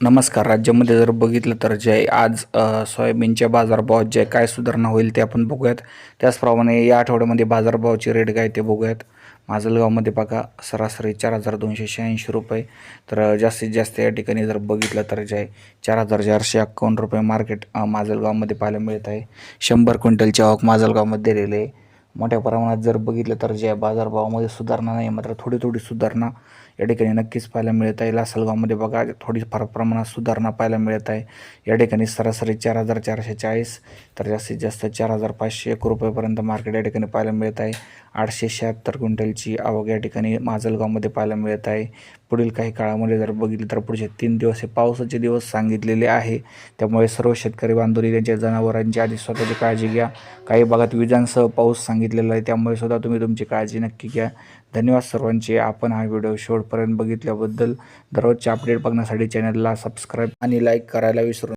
नमस्कार. राज्यामध्ये जर बघितलं तर जे आहे आज सोयाबीनच्या बाजारभावात जे काय सुधारणा होईल ते आपण बघूयात. त्याचप्रमाणे या आठवड्यामध्ये बाजारभावाची रेट काय ते बघूयात. माजलगावमध्ये बघा सरासरी चार हजार दोनशे शहाऐंशी रुपये. तर जास्तीत जास्त या ठिकाणी जर बघितलं तर जे आहे चार हजार चारशे अक्कावन्न रुपये मार्केट माजलगावमध्ये पाहायला मिळत आहे. शंभर क्विंटलची आवक माजलगावमध्ये दिलेली आहे. मोठ्या प्रमाणात जर बघितलं तर जे बाजारभावामध्ये सुधारणा नाही मात्र थोडी थोडी सुधारणा या ठिकाणी नक्कीच पाहायला मिळत आहे. लासलगावमध्ये बघा थोडी फार प्रमाणात सुधारणा पाहायला मिळत आहे. या ठिकाणी सरासरी चार हजार चारशे चाळीस तर जास्तीत जास्त चार हजार पाचशे एक रुपयेपर्यंत मार्केट या ठिकाणी पाहायला मिळत आहे. आठशे शहात्तर क्विंटलची आवक या ठिकाणी माजलगावमध्ये पाहायला मिळत आहे. पुढील काही काळामध्ये जर बघितलं तर पुढचे तीन दिवस हे पावसाचे दिवस सांगितलेले आहे. त्यामुळे सर्व शेतकरी बांधवरी त्यांच्या जनावरांची आधी स्वतःची काळजी घ्या. काही भागात विजांसह पाऊस सांग सांगितलेलं आहे. त्यामुळे सुद्धा तुम्ही तुमची काळजी नक्की घ्या. धन्यवाद सर्वांचे. आपण हा व्हिडिओ शेवटपर्यंत बघितल्याबद्दल दररोजचे अपडेट बघण्यासाठी चॅनलला सबस्क्राईब आणि लाईक करायला विसरू